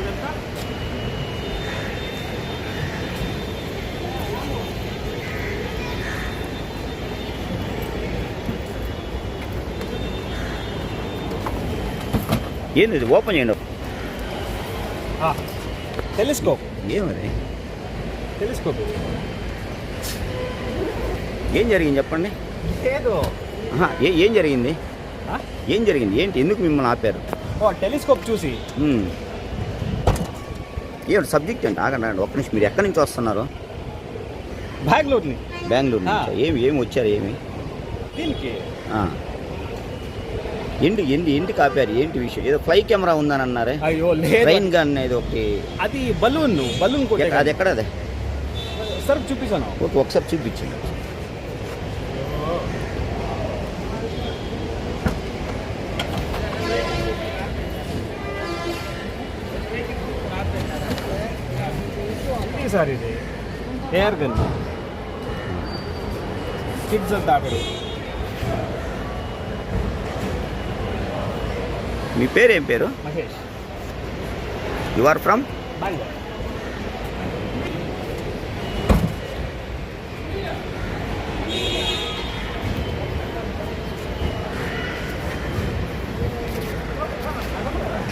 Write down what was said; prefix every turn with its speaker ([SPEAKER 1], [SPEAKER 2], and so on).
[SPEAKER 1] ఇదంతా? ఏంది ఇది ఓపెన్ చేయండి.
[SPEAKER 2] టెలిస్కోప్.
[SPEAKER 1] ఏమది?
[SPEAKER 2] టెలిస్కోప్
[SPEAKER 1] ఏం జరిగింది చెప్పండి? లేదు ఏం జరిగింది? ఏం జరిగింది? ఏంటి? ఎందుకు మిమ్మల్ని ఆపారు?
[SPEAKER 2] టెలిస్కోప్ చూసి.
[SPEAKER 1] ఏమిటి సబ్జెక్ట్ అంటే ఆగండి. ఒక్క నిమిషం. మీరు ఎక్కడి నుంచి వస్తున్నారు? బెంగళూరు
[SPEAKER 2] ఆ.
[SPEAKER 1] నుంచి? ఏమి ఏమి వచ్చారు ఏమి?
[SPEAKER 2] దీనికి.
[SPEAKER 1] ఎండి ఎండి ఎండికి ఆపారు ఏంటి విషయం? ఏదో ఫ్లై కెమెరా ఉందని అన్నారే.
[SPEAKER 2] అయ్యో
[SPEAKER 1] ట్రైన్ గన్ అనేది ఒకటి.
[SPEAKER 2] అది బలూన్ బలూన్
[SPEAKER 1] అది ఎక్కడ అదే?
[SPEAKER 2] సార్ చూపిస్తాను.
[SPEAKER 1] ఓకే ఒకసారి చూపించండి.
[SPEAKER 2] ఇది సార్ ఇది. Air gun. కిడ్స్ అంతా ఆడారు
[SPEAKER 1] మీ పేరు ఏం పేరు?
[SPEAKER 2] Mahesh.
[SPEAKER 1] You are from
[SPEAKER 2] Bengaluru